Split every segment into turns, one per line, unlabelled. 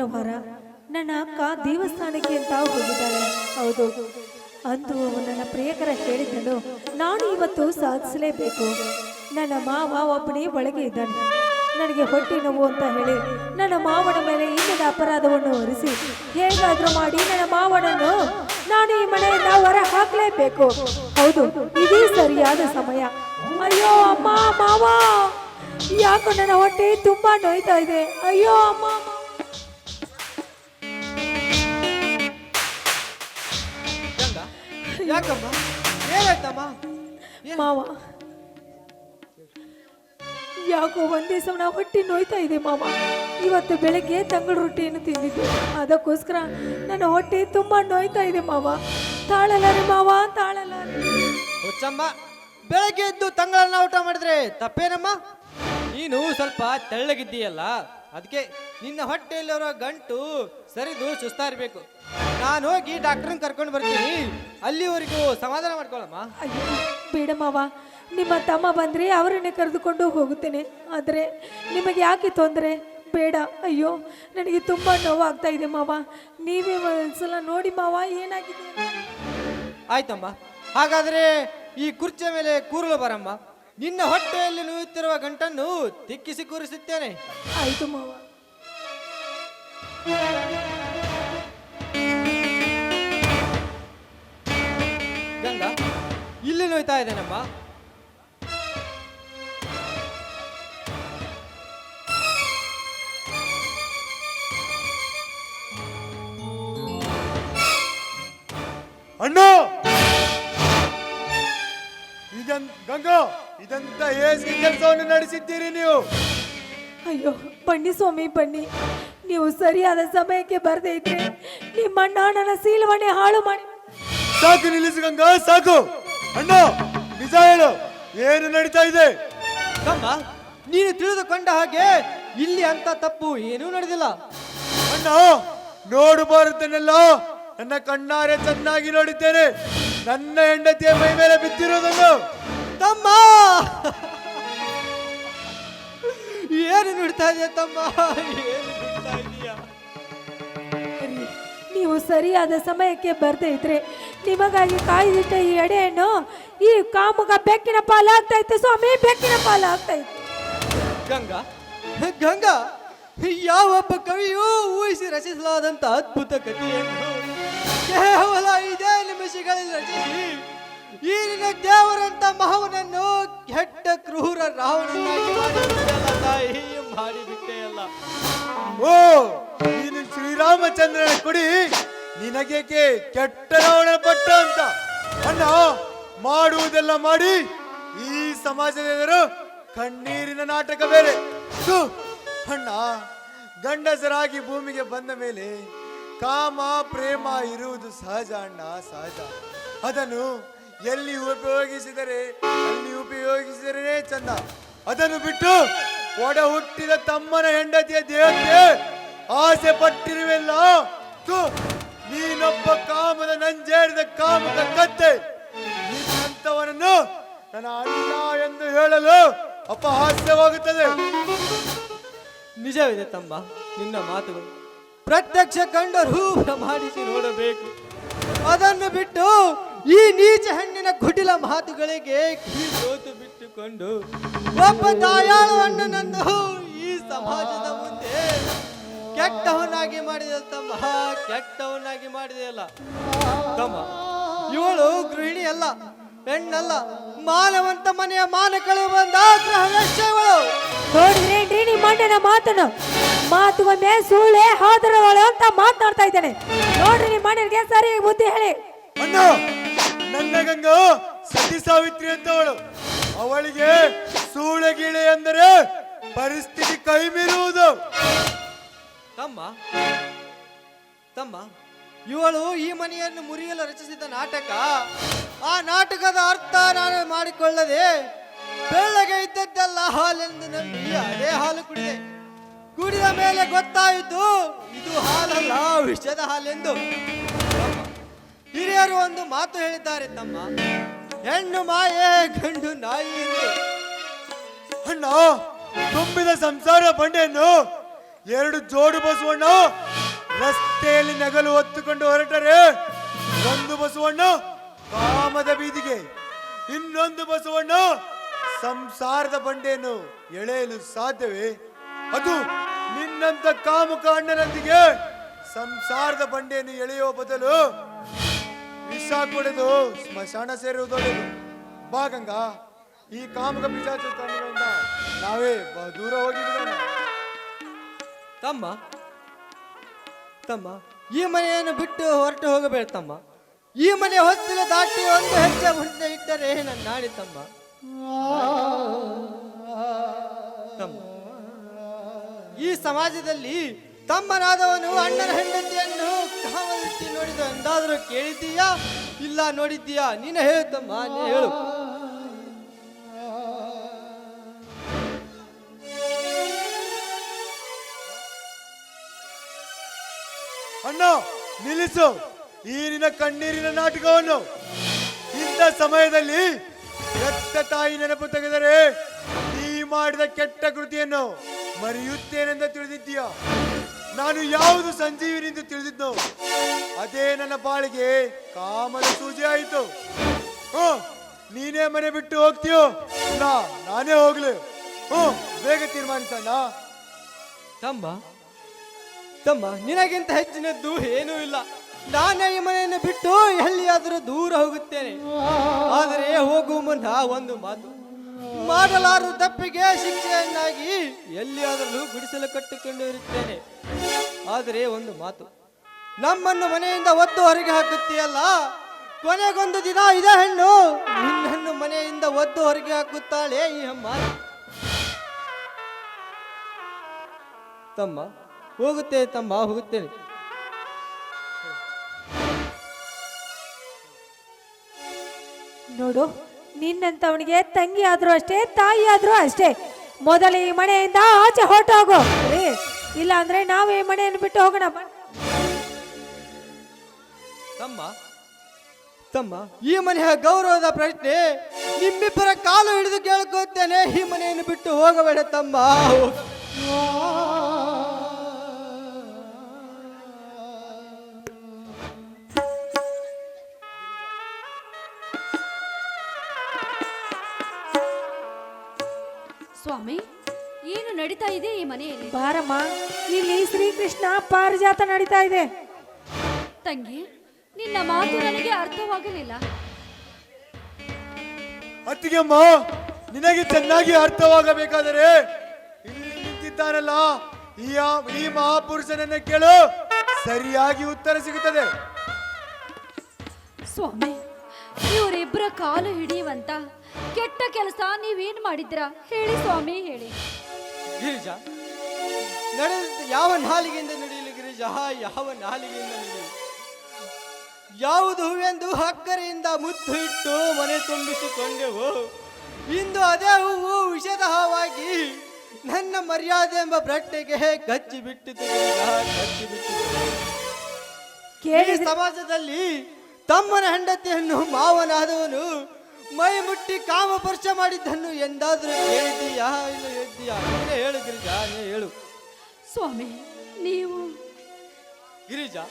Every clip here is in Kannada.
ಶುಕ್ರವಾರ ನನ್ನ ಅಕ್ಕ ದೇವಸ್ಥಾನಕ್ಕೆ ಅಂತ ಹೋಗಿದ್ದಾಳೆ ಹೌದು. ಅಂದು ನನ್ನ ಪ್ರಿಯಕರ ಹೇಳಿದ್ದನು ನಾನು ಇವತ್ತು ಸಾಧಿಸಲೇಬೇಕು. ನನ್ನ ಮಾವ ಒಬ್ಬನೇ ಒಳಗೆ ಇದ್ದಾನೆ. ನನಗೆ ಹೊಟ್ಟೆ ನೋವು ಅಂತ ಹೇಳಿ ನನ್ನ ಮಾವನ ಮೇಲೆ ಇನ್ನದ ಅಪರಾಧವನ್ನು ಹೊರಿಸಿ ಹೇಗಾದರೂ ಮಾಡಿ ನನ್ನ ಮಾವನನ್ನು ನಾನು ಈ ಮನೆಯಿಂದ ಹೊರ ಹಾಕಲೇಬೇಕು ಹೌದು, ಇದೇ ಸರಿಯಾದ ಸಮಯ. ಅಯ್ಯೋ ಅಮ್ಮ, ಮಾವ! ಯಾಕೋ ನನ್ನ ಹೊಟ್ಟೆ ತುಂಬಾ ನೋಯ್ತಾ ಇದೆ. ಅಯ್ಯೋ ಅಮ್ಮ
ಯಾಕಮ್ಮ? ಏನಾಯ್ತಮ್ಮ?
ಮಾವ. ಯಾಕೋ ಒಂದೇ ಸಮ ಹೊಟ್ಟೆ ನೋಯ್ತಾ ಇದೆ ಮಾವ. ಇವತ್ತು ಬೆಳಗ್ಗೆ ತಂಗಳ ರೊಟ್ಟಿಯನ್ನು ತಿಂದಿದ್ದೆ. ಅದಕ್ಕೋಸ್ಕರ ನನ್ನ ಹೊಟ್ಟೆ ತುಂಬಾ ನೋಯ್ತಾ ಇದೆ ಮಾವ. ತಾಳಲಾರೆ ಮಾವ ತಾಳಲಾರೆ.
ಹುಚ್ಚಮ್ಮ ಬೆಳಗ್ಗೆ ಎದ್ದು ತಂಗಳನ್ನ ಊಟ ಮಾಡಿದ್ರೆ ತಪ್ಪೇನಮ್ಮ? ನೀನು ಸ್ವಲ್ಪ ತೆಳ್ಳಗಿದ್ದೀಯಲ್ಲ ಅದಕ್ಕೆ ನಿನ್ನ ಹೊಟ್ಟೆಯಲ್ಲಿರೋ ಗಂಟು ಸರಿದು ಸುಸ್ತಾ ಇರ್ಬೇಕು ನಾನು ಹೋಗಿ ಡಾಕ್ಟರ್ನ ಕರ್ಕೊಂಡು ಬರ್ತೀನಿ. ಅಲ್ಲಿವರೆಗೂ ಸಮಾಧಾನ ಮಾಡ್ಕೊಳ್ಳಮ್ಮ
ಅಯ್ಯೋ ಬೇಡ ಮಾವ ನಿಮ್ಮ ತಮ್ಮ ಬಂದ್ರೆ ಅವರನ್ನೇ ಕರೆದುಕೊಂಡು ಹೋಗುತ್ತೇನೆ. ಆದರೆ ನಿಮಗೆ ಯಾಕೆ ತೊಂದರೆ? ಬೇಡ. ಅಯ್ಯೋ ನನಗೆ ತುಂಬಾ ನೋವಾಗ್ತಾ ಇದೆ ಮಾವ. ನೀವೇ ಒಂದ್ಸಲ ನೋಡಿ ಮಾವ ಏನಾಗಿದೆ.
ಆಯ್ತಮ್ಮ. ಹಾಗಾದ್ರೆ ಈ ಕುರ್ಚಿಯ ಮೇಲೆ ಕೂರಲು ಬರಮ್ಮ. ನಿನ್ನ ಹೊಟ್ಟೆಯಲ್ಲಿ ನುಯುತ್ತಿರುವ ಗಂಟನ್ನು ತಿಕ್ಕಿಸಿ ಕೂರಿಸುತ್ತೇನೆ.
ಆಯ್ತು ಮಾವ.
ಗಂಗಾ ಇಲ್ಲಿ ನೋಯ್ತಾ ಇದ್ದೇನಮ್ಮ.
ಅಣ್ಣ! ಇದನ್ ಗಂಗಾ ಇದಂತ ಹೇಸಿಗೆ ಕೆಲಸವನ್ನು ನಡೆಸಿದ್ದೀರಿ ನೀವು.
ಅಯ್ಯೋ ಬನ್ನಿ ಸ್ವಾಮಿ ಬನ್ನಿ. ನೀವು ಸರಿಯಾದ ಸಮಯಕ್ಕೆ ಬರದೇ ಇದ್ರೆ ನಿಮ್ಮ ಅಣ್ಣ ನನ್ನ ಸೀಲವನ್ನೇ ಹಾಳು ಮಾಡಿ
ಸಾಕು ನಿಲ್ಲಿಸು ಗಂಗಾ ಸಾಕು. ಅಣ್ಣ ನಿಜ ಹೇಳು ಏನು ನಡೀತಾ ಇದೆ?
ತಮ್ಮ ನೀನು ತಿಳಿದುಕೊಂಡ ಹಾಗೆ ಇಲ್ಲಿ ಅಂತ ತಪ್ಪು ಏನೂ ನಡೆದಿಲ್ಲ.
ಅಣ್ಣ ನೋಡಬಾರದನ್ನೆಲ್ಲ ನನ್ನ ಕಣ್ಣಾರೆ ಚೆನ್ನಾಗಿ ನೋಡಿದ್ದೇನೆ. ನನ್ನ ಹೆಂಡತಿಯ ಮೈ ಮೇಲೆ ಬಿದ್ದಿರೋದನ್ನು.
ತಮ್ಮ! ಏನು ನೋಡ್ತಾ ಇದೆಯಾ ತಮ್ಮ? ಏನು ನುಡ್ತಾ ಇದೀಯಾ?
ರೀ, ನೀವು ಸರಿಯಾದ ಸಮಯಕ್ಕೆ ಬರ್ದೇ ಇದ್ರೆ ನಿಮಗಾಗಿ ಕಾಯ್ದಿಟ್ಟ ಈ ಎಡೆಯನ್ನು ಈ ಕಾಮುಗ ಬೆಕ್ಕಿನ ಪಾಲಾಗ್ತಾ ಇತ್ತು ಸ್ವಾಮಿ ಬೆಕ್ಕಿನ ಪಾಲಾಗ್ತಾ ಇತ್ತು
ಗಂಗಾ ಗಂಗಾ ಯಾವೊಬ್ಬ ಕವಿಯೂ ಊಹಿಸಿ ರಚಿಸಲಾದಂತ ಅದ್ಭುತ ಕಥೆಯನ್ನು ಕೇವಲ ಇದೇ ನಿಮಿಷಗಳಲ್ಲಿ ರಚಿಸಿ ಈರಿನ ನಿನ್ನ ದೇವರಂತ ಮಹವನನ್ನು ಕೆಟ್ಟ ಕ್ರೂರ ರಾವಣನಾಗಿ ಮಾಡಿಬಿಟ್ಟೆಯಲ್ಲ ತಾಯಿ ಮಾಡಿಬಿಟ್ಟೆಯಲ್ಲ
ಓ ನೀನು ಶ್ರೀರಾಮಚಂದ್ರನ ಕುಡಿ. ನಿನಗೇಕೆ ಕೆಟ್ಟ ಪಟ್ಟ ಅಂತ. ಅಣ್ಣ, ಮಾಡುವುದೆಲ್ಲ ಮಾಡಿ ಈ ಸಮಾಜದ ಎದುರು ಕಣ್ಣೀರಿನ ನಾಟಕ ಬೇರೆ. ಅಣ್ಣ, ಗಂಡಸರಾಗಿ ಭೂಮಿಗೆ ಬಂದ ಮೇಲೆ ಕಾಮ ಪ್ರೇಮ ಇರುವುದು ಸಹಜ ಅಣ್ಣ, ಸಹಜ. ಅದನ್ನು ಎಲ್ಲಿ ಉಪಯೋಗಿಸಿದರೆ, ಅಲ್ಲಿ ಉಪಯೋಗಿಸಿದರೆ ಚಂದ. ಅದನ್ನು ಬಿಟ್ಟು ಒಡ ಹುಟ್ಟಿದ ತಮ್ಮನ ಹೆಂಡತಿಯ ದೇಹಕ್ಕೆ ಆಸೆ ಪಟ್ಟಿರುವೆಲ್ಲ. ನೀನೊಬ್ಬ ಕಾಮದ ನಂಜೇರಿದ ಕಾಮದ ಕತ್ತೆ. ನಿನ್ನಂತವನನ್ನು ನನ್ನ ಅಣ್ಣ ಎಂದು ಹೇಳಲು ಅಪಹಾಸ್ಯವಾಗುತ್ತದೆ.
ನಿಜವಿದೆ ತಮ್ಮ, ನಿನ್ನ ಮಾತುಗಳು. ಪ್ರತ್ಯಕ್ಷ ಕಂಡರೂ ಪ್ರಮಾಣಿಸಿ ನೋಡಬೇಕು. ಅದನ್ನು ಬಿಟ್ಟು ಈ ನೀಚ ಹೆಣ್ಣಿನ ಕುಟಿಲ ಮಾತುಗಳಿಗೆ ಕಿವಿಗೋತು ಬಿಟ್ಟುಕೊಂಡು ಒಬ್ಬ ತಾಯಾಳು ಅಣ್ಣನನ್ನು ಈ ಸಮಾಜದ ಮುಂದೆ ಕೆಟ್ಟವನಾಗಿ ಮಾಡಿದ ತಮ್ಮ ಕೆಟ್ಟವನಾಗಿ ಮಾಡಿದೆಯಲ್ಲ? ತಮ್ಮ. ಇವಳು ಗೃಹಿಣಿ ಅಲ್ಲ ಹೆಣ್ಣಲ್ಲ ಮಾನವಂತ ಮನೆಯ ಮಾನ ಕಳೆದು ಬಂದ ಗ್ರಹ ಇವಳು.
ನೋಡಿದ್ರೇನ್ರಿ ನಿಮ್ಮ ಅಣ್ಣನ ಮಾತನ್ನು ಮಾತು ಒಮ್ಮೆ ಸುಳ್ಳೆ ಹಾದರವಳು ಅಂತ ಮಾತನಾಡ್ತಾ ಇದ್ದಾನೆ. ನೋಡ್ರಿ ನಿಮ್ಮ ಅಣ್ಣನಿಗೆ ಸರಿಯಾಗಿ ಬುದ್ಧಿ ಹೇಳಿ.
ಅಣ್ಣ ನನ್ನ ಗಂಗ ಸತಿ ಸಾವಿತ್ರಿ ಅಂತವಳು. ಅವಳಿಗೆ ಸೂಳೆಗಿಳೆ ಅಂದರೆ ಪರಿಸ್ಥಿತಿ ಕೈ ಮೀರುವುದು
ತಮ್ಮ. ತಮ್ಮ, ಇವಳು ಈ ಮನೆಯನ್ನು ಮುರಿಯಲು ರಚಿಸಿದ ನಾಟಕ. ಆ ನಾಟಕದ ಅರ್ಥ ನಾನು ಮಾಡಿಕೊಳ್ಳದೆ ಬೆಳ್ಳಗೆ ಇದ್ದದ್ದೆಲ್ಲ ಹಾಲೆಂದು ನಂಬಿ ಅದೇ ಹಾಲು ಕುಡಿದೆ. ಕುಡಿದ ಮೇಲೆ ಗೊತ್ತಾಯಿತು, ಇದು ಹಾಲಲ್ಲ, ವಿಷದ ಹಾಲೆಂದು. ಹಿರಿಯರು ಒಂದು ಮಾತು ಹೇಳಿದ್ದಾರೆ ತಮ್ಮ, ಹೆಣ್ಣು ಮಾಯೆ, ಗಂಡು ನಾಯಿ
ಅಣ್ಣ, ತುಂಬಿದ ಸಂಸಾರ ಬಂಡೆಯನ್ನು ಎರಡು ಜೋಡು ಬಸವಣ್ಣ ರಸ್ತೆಯಲ್ಲಿ ನಗಲು ಹೊತ್ತುಕೊಂಡು ಹೊರಟರೆ, ಒಂದು ಬಸವಣ್ಣ ಕಾಮದ ಬೀದಿಗೆ, ಇನ್ನೊಂದು ಬಸವಣ್ಣ ಸಂಸಾರದ ಬಂಡೆಯನ್ನು ಎಳೆಯಲು ಸಾಧ್ಯವೇ? ಅದು ನಿನ್ನಂತ ಕಾಮುಕ ಅಣ್ಣನೊಂದಿಗೆ ಸಂಸಾರದ ಬಂಡೆಯನ್ನು ಎಳೆಯುವ ಬದಲು ವಿಷ ಕುಡಿದು ಸ್ಮಶಾನ ಸೇರುವುದು ಒಳ್ಳೆಯದು. ಬಾ ಗಂಗಾ, ಈ ಕಾಮುಕ ಪ್ರಾಣಿಗಳಿಂದ ನಾವೇ ಬ- ದೂರ
ತಮ್ಮ ತಮ್ಮ ಈ ಮನೆಯನ್ನು ಬಿಟ್ಟು ಹೊರಟು ಹೋಗಬೇಡ ತಮ್ಮ ಈ ಮನೆ ಹೊತ್ತಿನ ದಾಟಿ ಒಂದು ಹೆಜ್ಜೆ ಮುಂದೆ ಇಟ್ಟರೆ ನನ್ನ ನಾಡಿ ತಮ್ಮ. ತಮ್ಮ ಈ ಸಮಾಜದಲ್ಲಿ ತಮ್ಮನಾದವನು ಅಣ್ಣನ ಹೆಂಡತಿಯನ್ನು ಕಾಮದಿಟ್ಟು ನೋಡಿದ ಎಂದಾದರೂ ಕೇಳಿದ್ದೀಯಾ? ಇಲ್ಲ ನೋಡಿದ್ದೀಯಾ? ನೀನು ಹೇಳು ತಮ್ಮ, ನೀನು ಹೇಳು.
ಅಣ್ಣ, ನಿಲ್ಲಿಸು. ಈರಿನ ಕಣ್ಣೀರಿನ ನಾಟಕವನ್ನು. ಇಂಥ ಸಮಯದಲ್ಲಿ ರಕ್ತ ತಾಯಿ ನೆನಪು ತೆಗೆದರೆ ನೀ ಮಾಡಿದ ಕೆಟ್ಟ ಕೃತಿಯನ್ನು ಮರೆಯುತ್ತೇನೆಂದು ತಿಳಿದಿದ್ದೀಯ? ನಾನು ಯಾವುದು ಸಂಜೀವಿನಿಂದ ತಿಳಿದಿದ್ದು ಅದೇ ನನ್ನ ಬಾಳಿಗೆ ಕಾಮದ ಸೂಜಿ ಆಯಿತು. ನೀನೇ ಮನೆ ಬಿಟ್ಟು ಹೋಗ್ತೀಯೋ? ಇಲ್ಲ ನಾನೇ ಹೋಗ್ಲಿ. ಹ್ಞೂ, ಬೇಗ ತೀರ್ಮಾನಿಸಣ್ಣ.
ತಮ್ಮ ತಮ್ಮ, ನಿನಗಿಂತ ಹೆಚ್ಚಿನದ್ದು ಏನೂ ಇಲ್ಲ. ನಾನೇ ಈ ಮನೆಯನ್ನು ಬಿಟ್ಟು ಎಲ್ಲಿಯಾದರೂ ದೂರ ಹೋಗುತ್ತೇನೆ. ಆದರೆ ಹೋಗುವ ಮುನ್ನ ಒಂದು ಮಾತು. ಮಾಡಲಾರು ತಪ್ಪಿಗೆ ಶಿಕ್ಷೆಯನ್ನಾಗಿ ಎಲ್ಲಿಯಾದರೂ ಬಿಡಿಸಲು ಕಟ್ಟಿಕೊಂಡು ಇರುತ್ತೇನೆ. ಆದರೆ ಒಂದು ಮಾತು. ನಮ್ಮನ್ನು ಮನೆಯಿಂದ ಒದ್ದು ಹೊರಗೆ ಹಾಕುತ್ತೀಯಲ್ಲ? ಕೊನೆಗೊಂದು ದಿನ ಇದೆ ಹೆಣ್ಣು. ನಿನ್ನನ್ನು ಮನೆಯಿಂದ ಒದ್ದು ಹೊರಗೆ ಹಾಕುತ್ತಾಳೆ ಈ ಅಮ್ಮ ತಮ್ಮ ಹೋಗುತ್ತೇನೆ ತಮ್ಮ ಹೋಗುತ್ತೇನೆ
ನೋಡು ನಿನ್ನಂತವನಿಗೆ ತಂಗಿ ಆದ್ರೂ ಅಷ್ಟೇ ತಾಯಿ ಆದ್ರೂ ಅಷ್ಟೇ. ಮೊದಲು ಈ ಮನೆಯಿಂದ ಆಚೆ ಹೊರಟೋಗು. ಹೋಗೋ ಇಲ್ಲ ಅಂದ್ರೆ ನಾವು ಈ ಮನೆಯನ್ನು ಬಿಟ್ಟು ಹೋಗೋಣ.
ತಮ್ಮ ತಮ್ಮ ಈ ಮನೆಯ ಗೌರವದ ಪ್ರಶ್ನೆ ನಿಮ್ಮಿಬ್ಬರ ಕಾಲು ಹಿಡಿದು ಕೇಳ್ಕೊತೇನೆ ಈ ಮನೆಯನ್ನು ಬಿಟ್ಟು ಹೋಗಬೇಡ ತಮ್ಮ
ಸ್ವಾಮಿ ಏನು ನಡೀತಾ ಇದೆ ಈ ಮನೆಯಲ್ಲಿ?
ಬಾರಮ್ಮ ಇಲ್ಲಿ ಶ್ರೀಕೃಷ್ಣ ಪಾರಿಜಾತ ನಡೀತಾ ಇದೆ.
ತಂಗಿ ನಿನ್ನ ಮಾತು ನನಗೆ ಅರ್ಥವಾಗಲಿಲ್ಲ.
ಅತ್ತಿಗೆಮ್ಮ ನಿನಗೆ ಚೆನ್ನಾಗಿ ಅರ್ಥವಾಗಬೇಕಾದರೆ ಇಲ್ಲಿ ನಿಂತಿದ್ದಾನಲ್ಲ. ಈ ಆ- ಈ ಮಹಾಪುರುಷನನ್ನ ಕೇಳು ಸರಿಯಾಗಿ ಉತ್ತರ ಸಿಗುತ್ತದೆ.
ಸ್ವಾಮಿ ಇವರಿಬ್ಬರ ಕಾಲು ಹಿಡಿಯುವಂತ ಕೆಟ್ಟ ಕೆಲಸ ನೀವೇನ್ ಮಾಡಿದ್ರ ಹೇಳಿ ಸ್ವಾಮಿ ಹೇಳಿ.
ಗಿರಿಜ ನಡೆದ ಯಾವ ನಾಲಿಗೆಯಿಂದ ನಡೆಯಲಿ ಗಿರಿಜ? ಯಾವ ನಾಲಿಗೆಯಿಂದ ನಡೆಯಲಿ? ಯಾವುದು ಹೂವೆಂದು ಹಕ್ಕರೆಯಿಂದ ಮುತ್ತು ಇಟ್ಟು ಮನೆ ತುಂಬಿಸಿಕೊಂಡೆವು. ಇಂದು ಅದೇ ಹೂವು ವಿಷದ ಹಾವಾಗಿ ನನ್ನ ಮರ್ಯಾದೆ ಎಂಬ ಬ್ರಟ್ಟೆಗೆ ಕಚ್ಚಿ ಬಿಟ್ಟಿತು ಗಚ್ಚಿ ಬಿಟ್ಟಿತು.
ಕೇಳಿ
ಸಮಾಜದಲ್ಲಿ ತಮ್ಮನ ಹೆಂಡತಿಯನ್ನು ಮಾವನಾದವನು ಮೈ ಮುಟ್ಟಿ ಕಾಮ ಪರ್ಚ ಮಾಡಿದ್ದನ್ನು ಎಂದಾದರೂ ಹೇಳಿದ್ದೀಯಾ? ಇಲ್ಲ ಹೇಳಿದ್ದೀಯಾ? ನೀನೇ ಹೇಳು ಗಿರಿಜಾ ಹೇಳು.
ಸ್ವಾಮಿ ನೀವು
ಗಿರಿಜಾ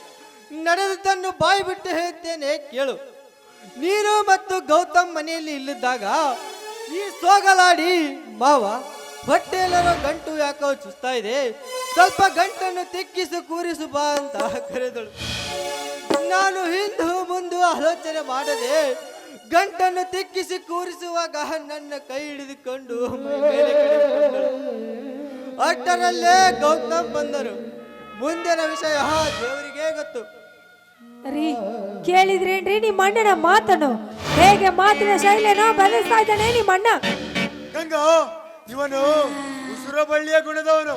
ನಡೆದದ್ದನ್ನು ಬಾಯಿ ಬಿಟ್ಟು ಹೇಳ್ತೇನೆ ಕೇಳು. ನೀನು ಮತ್ತು ಗೌತಮ್ ಮನೆಯಲ್ಲಿ ಇಲ್ಲಿದ್ದಾಗ ಈ ಸೋಗಲಾಡಿ ಮಾವ ಹೊಟ್ಟೆಯಲ್ಲಿರೋ ಗಂಟು ಯಾಕೋ ಚುಸ್ತಾ ಇದೆ? ಸ್ವಲ್ಪ ಗಂಟನ್ನು ತಿಕ್ಕಿಸು ಕೂರಿಸು ಬಾ ಅಂತ ಕರೆದಳು. ನಾನು ಹಿಂದೂ ಮುಂದು ಆಲೋಚನೆ ಮಾಡದೆ ಗಂಟನ್ನು ತಿಕ್ಕಿಸಿ ಕೂರಿಸುವಾಗ ನನ್ನ ಕೈ ಹಿಡಿದುಕೊಂಡು. ಅಷ್ಟರಲ್ಲೇ ಗೌತಮ್ ಬಂದರು. ಮುಂದಿನ ವಿಷಯ ದೇವರಿಗೆ ಗೊತ್ತು.
ರೀ ಕೇಳಿದ್ರೇನ್ರಿ ನಿಮ್ಮ ಅಣ್ಣನ ಮಾತನು ಹೇಗೆ ಮಾತಿನ ಶೈಲಿಯನ್ನು ಬದಲಿಸ್ತಾ ಇದ್ದಾನೆ ನಿಮ್ಮ ಅಣ್ಣ?
ಗಂಗಾ ಇವನು ಉಸುರಬಳ್ಳಿಯ ಗುಣದವನು.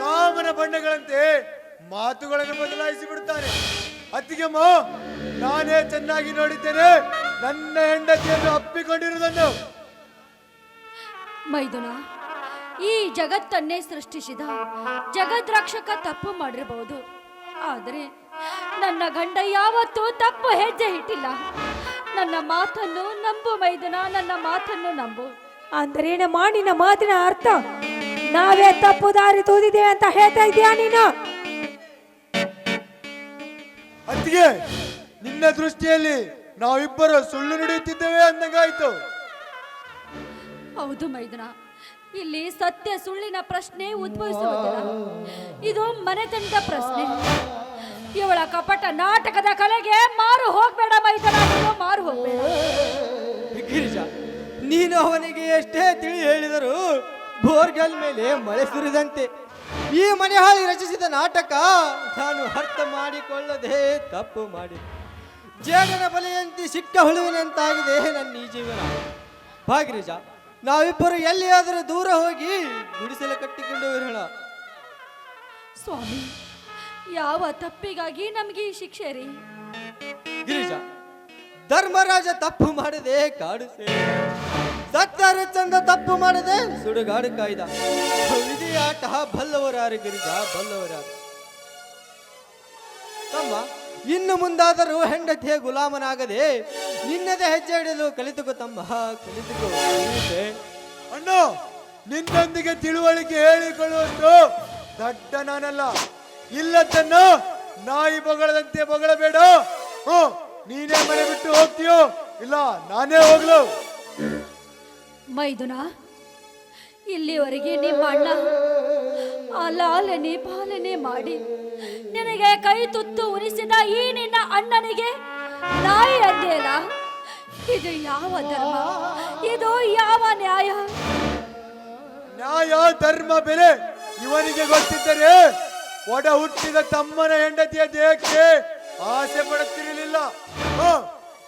ಕಾಮನ ಬಣ್ಣಗಳಂತೆ ಮಾತುಗಳನ್ನು ಬದಲಾಯಿಸಿ ಬಿಡುತ್ತಾನೆ ಅತ್ತಿಗೆಮ್ಮ ನಾನೇ ಚೆನ್ನಾಗಿ ನೋಡಿದ್ದೇನೆ. ನನ್ನ ಹೆಂಡತಿಯನ್ನು ಅಪ್ಪಿಕೊಂಡಿರುವುದನ್ನು
ಮೈದುನ ಈ ಜಗತ್ತನ್ನೇ ಸೃಷ್ಟಿಸಿದ ಜಗದ್ರಕ್ಷಕ ತಪ್ಪು ಮಾಡಿರಬಹುದು ಆದರೆ ನನ್ನ ಗಂಡ ಯಾವತ್ತೂ ತಪ್ಪು ಹೆಜ್ಜೆ ಇಟ್ಟಿಲ್ಲ. ನನ್ನ ಮಾತನ್ನು ನಂಬು ಮೈದುನ ನನ್ನ ಮಾತನ್ನು ನಂಬು.
ಅಂದರೆ ಮಾಡಿನ ಮಾತಿನ ಅರ್ಥ ನಾವೇ ತಪ್ಪು ದಾರಿ ತೋದಿದ್ದೇವೆ ಅಂತ ಹೇಳ್ತಾ ಇದೀಯಾ ನೀನು?
ಅತ್ತಿಗೆ ನಿನ್ನ ದೃಷ್ಟಿಯಲ್ಲಿ ನಾವಿಬ್ಬರು ಸುಳ್ಳು ನುಡಿಯುತ್ತಿದ್ದೇವೆ ಅಂದಂಗಾಯ್ತು.
ಹೌದು ಮೈದನ. ಇಲ್ಲಿ ಸತ್ಯ ಸುಳ್ಳಿನ ಪ್ರಶ್ನೆ ಉದ್ಭವಿಸುವುದಿಲ್ಲ. ಇದು ಮನೆತನದ ಪ್ರಶ್ನೆ. ಇವಳ ಕಪಟ ನಾಟಕದ ಕಲೆಗೆ ಮಾರು ಹೋಗ್ಬೇಡ ಮೈದನ ನೀನು ಮಾರು ಹೋಗ್ಬೇಡ.
ಗಿರಿಜ ನೀನು ಅವನಿಗೆ ಎಷ್ಟೇ ತಿಳಿ ಹೇಳಿದರೂ ಬೋರ್ಗಲ್ ಮೇಲೆ ಮಳೆ ಸುರಿದಂತೆ ಈ ಮನೆ ಹಾಳಿ ರಚಿಸಿದ ನಾಟಕ ನಾನು ಅರ್ಥ ಮಾಡಿಕೊಳ್ಳದೆ ತಪ್ಪು ಮಾಡಿ ಜೇಡನ ಬಲೆಯಂತೆ ಸಿಕ್ಕ ಹುಳುವಿನಂತಾಗಿದೆ. ನನ್ನ ಈ ಜೀವನ. ಭಾಗಿರಿಜ ನಾವಿಬ್ಬರು ಎಲ್ಲಿಯಾದರೂ ದೂರ ಹೋಗಿ ಗುಡಿಸಲು ಕಟ್ಟಿಕೊಂಡು ಇರೋಣ.
ಸ್ವಾಮಿ ಯಾವ ತಪ್ಪಿಗಾಗಿ ನಮಗೆ ಈ ಶಿಕ್ಷೆ ರೀ?
ಗಿರಿಜ ಧರ್ಮರಾಜ ತಪ್ಪು ಮಾಡದೆ ಕಾಡು ಸೇರಿದ ಚಂದ ತಪ್ಪು ಮಾಡದೆ ಸುಡುಗಾಡು ಕಾಯ್ದ. ಆಟ. ಬಲ್ಲವರಾರು ಗಿರಿಜಾ ಬಲ್ಲವರಾರು. ತಮ್ಮ ಇನ್ನು ಮುಂದಾದರೂ ಹೆಂಡತಿಯ ಗುಲಾಮನಾಗದೆ ನಿನ್ನದೇ ಹೆಜ್ಜೆ ಹಿಡಿದು ಕಲಿತುಕೋ ತಮ್ಮ. ಕಲಿತುಕೋ ಕಲಿತೆ.
ಅಣ್ಣ ನಿನ್ನೊಂದಿಗೆ ತಿಳುವಳಿಕೆ ಹೇಳಿಕೊಳ್ಳುವಷ್ಟು ದಡ್ಡ ನಾನಲ್ಲ. ಇಲ್ಲದನ್ನ ನಾಯಿ ಬಗಳದಂತೆ ಬಗಳಬೇಡ. ನೀನೇ ಮನೆ ಬಿಟ್ಟು ಹೋಗ್ತೀಯೋ? ಇಲ್ಲ ನಾನೇ ಹೋಗ್ಲು.
ಮೈದುನ ಇಲ್ಲಿವರೆಗೆ ನಿಮ್ಮ ಅಣ್ಣ ಆ ಲಾಲನೆ ಪಾಲನೆ ಮಾಡಿ ನಿನಗೆ ಕೈ ತುತ್ತು ಉರಿಸಿದ ಈ ನಿನ್ನ ಅಣ್ಣನಿಗೆ ನಾಯಿ ಅಂದೆಯಲ್ಲ ಇದು ಯಾವ ಧರ್ಮ? ಇದು ಯಾವ ನ್ಯಾಯ?
ನ್ಯಾಯ, ಧರ್ಮ, ಬೆಲೆ ಇವನಿಗೆ ಗೊತ್ತಿದ್ದರೆ ಒಡ ಹುಟ್ಟಿದ ತಮ್ಮನ ಹೆಂಡತಿಯ ದೇಹಕ್ಕೆ ಆಸೆ ಪಡುತ್ತಿರಲಿಲ್ಲ.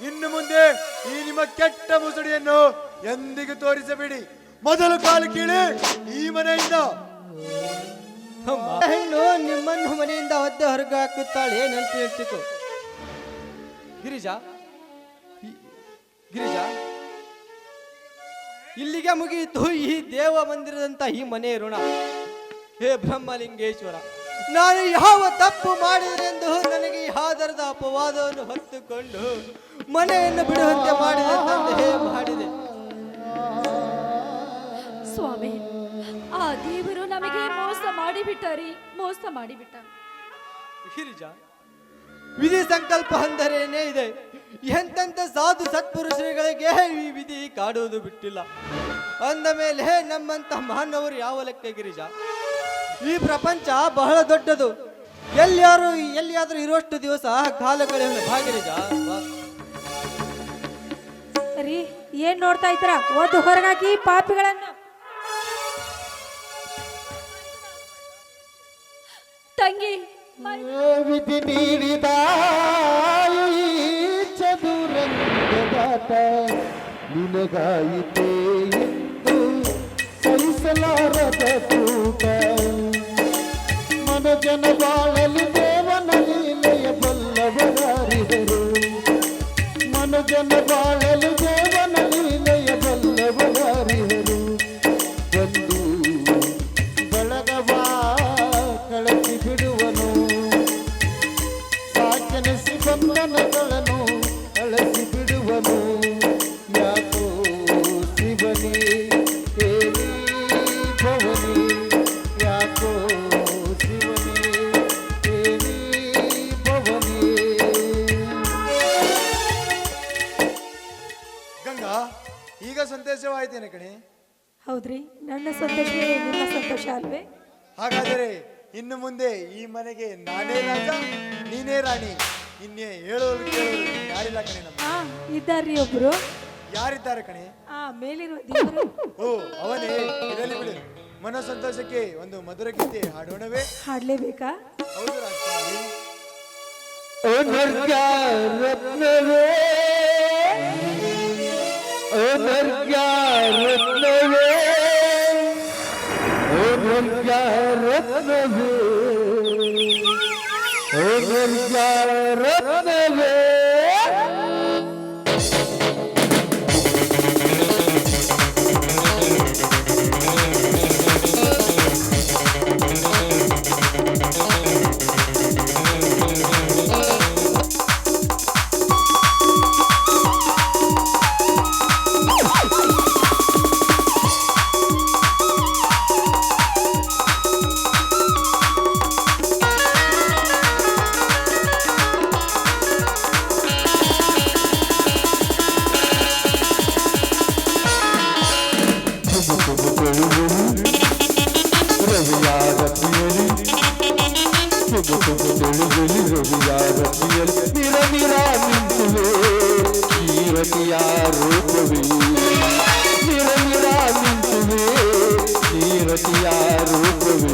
ಇನ್ನು ಮುಂದೆ ಈ ನಿಮ್ಮ ಕೆಟ್ಟ ಮುಸುಡಿಯನ್ನು ಎಂದಿಗೂ ತೋರಿಸಬೇಡಿ. ಮೊದಲು ಕಾಲು ಕೀಳಿ ಈ ಮನೆಯಿಂದ.
ಹೆಣ್ಣು ನಿಮ್ಮನ್ನು ಮನೆಯಿಂದ ಒದ್ದೆ ಹೊರಗೆ ಹಾಕುತ್ತಾಳೆ. ಏನಂತ ಇರ್ತಿಕೋ ಗಿರಿಜಾ ಗಿರಿಜಾ, ಇಲ್ಲಿಗೆ ಮುಗಿಯಿತು ಈ ದೇವ ಮಂದಿರದಂತ ಈ ಮನೆ ಋಣ. ಹೇ ಬ್ರಹ್ಮಲಿಂಗೇಶ್ವರ, ನಾನು ಯಾವ ತಪ್ಪು ಮಾಡಿದರೆಂದು ನನಗೆ ಈ ಆಧಾರದ ಅಪವಾದವನ್ನು ಹೊತ್ತುಕೊಂಡು ಮನೆಯನ್ನು ಬಿಡುವಂತೆ ಮಾಡಿದೆ ಹೇ ಮಾಡಿದೆ.
ಸ್ವಾಮಿ, ಆ ದೇವರು ನಮಗೆ ಮಾಡಿಬಿಟ್ಟರಿ ಮೋಸ ಮಾಡಿಬಿಟ್ಟ.
ಗಿರಿಜ ವಿಧಿ ಸಂಕಲ್ಪ ಅಂದರೇನೇ ಇದೆ? ಎಂತೆಂಥ ಸಾಧು ಸತ್ಪುರುಷರುಗಳಿಗೆ ಈ ವಿಧಿ ಕಾಡುವುದು ಬಿಟ್ಟಿಲ್ಲ. ಅಂದ ಮೇಲೆ ನಮ್ಮಂತ ಮಾನವರು ಯಾವ ಲೆಕ್ಕ ಗಿರಿಜ? ಈ ಪ್ರಪಂಚ ಬಹಳ ದೊಡ್ಡದು. ಎಲ್ಲಿಯಾರು ಎಲ್ಲಿಯಾದ್ರೂ ಇರುವಷ್ಟು ದಿವಸ ಕಾಲಗಳೆಲ್ಲ ಭಾಗಿರಿಜ? ಸರಿ
ರೀ ಏನ್ ನೋಡ್ತಾ ಇದ್ರ ಒಂದು ಹೊರಗಾಕಿ ಪಾಪಿಗಳನ್ನ.
ವಿಧಿ ನೀಡಿದ ಚದುರಂಗದಾತ ನಿನಗಾಯಿತೇ ಎಂದು ಸಹಿಸಲಾರದ ತೂಕ ಮನಜನ ಬಾಳಲು
ಸಂತೋಷವಾಯ್ತೇನೆ ಕಣೆ.
ಹೌದ್ರಿ? ನನ್ನ ಸಂತೋಷವೇ ನಿಮ್ಮ ಸಂತೋಷ ಅಲ್ವೇ?
ಹಾಗಾದರೆ ಇನ್ನು ಮುಂದೆ ಈ ಮನೆಗೆ ನಾನೇ ರಾಜ ನೀನೇ ರಾಣಿ. ಇನ್ನೇ ಹೇಳೋರು ಕೇಳೋರು ಯಾರಿಲ್ಲ ಕಣೆ ನಮ್ಮ
ಆ ಇದ್ದಾರ್ರಿ ಒಬ್ರು.
ಯಾರಿದ್ದಾರೆ ಕಣೆ?
ಆ ಮೇಲಿರುವ ದೇವರು.
ಓ ಅವನೇ. ಇರಲಿ ಬಿಡು. ಮನ ಸಂತೋಷಕ್ಕೆ ಒಂದು ಮಧುರ ಗೀತೆ ಹಾಡೋಣವೇ?
ಹಾಡ್ಲೇಬೇಕಾ?
ಹೌದು
ರಾಜ ಓ ನರ್ಗ ರತ್ನವೇ. ರತ್ನವೇ ನೀರತಿಯ ರೂಪವೇ ನಿರ ನಿರ ನಿಂತುವೆ ನೀರತಿಯ ರೂಪವೇ